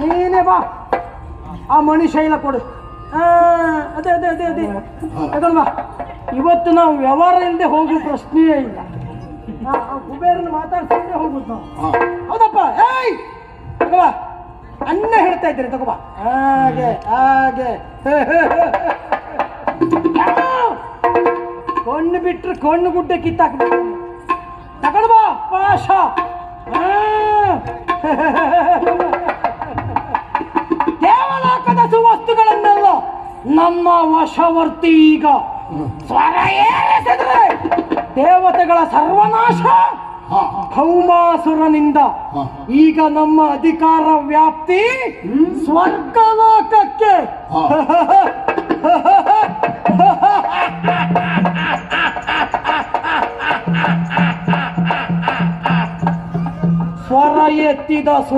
ನೀನೇ ಬಾ. ಆ ಮನುಷ್ಯ ಇಲ್ಲ ಕೊಡು. ಆ, ಅದೇ ಅದೇ ಅದೇ ಅದೇ. ಬಾ. ಇವತ್ತು ನಾವು ವ್ಯವಹಾರ ಇಲ್ಲದೆ ಹೋಗೋ ಪ್ರಶ್ನೆಯೇ ಇಲ್ಲ. ಕುಬೇರನ್ನು ಮಾತಾಡ್ಸಿದ್ರೆ ಹೋಗುದು ನಾವು. ಅದಪ್ಪ ಹೌದಪ್ಪ? ಏಯ್! ಬಾ. ಅನ್ನ ಹೇಳ್ತಾ ಇದ್ದೀರಿ ತಗೋಬಾ ಹಾಗೆ ಹಾಗೆ? ಕಣ್ಣು ಬಿಟ್ರೆ ಕಣ್ಣು ಗುಡ್ಡ ಕಿತ್ತಾಕ್ಬೇಕು. ತಗೊಂಡು ಬಾ ಪಾಶ ನಮ್ಮ ವಶವರ್ತಿ ಈಗ. ಸ್ವರ ಏರಿಸಿದ್ರೆ ದೇವತೆಗಳ ಸರ್ವನಾಶ. ಕೌಮಾಸುರನಿಂದ ಈಗ ನಮ್ಮ ಅಧಿಕಾರ ವ್ಯಾಪ್ತಿ ಸ್ವರ್ಗಲೋಕಕ್ಕೆ. ಸ್ವರ ಎತ್ತಿದ ಸು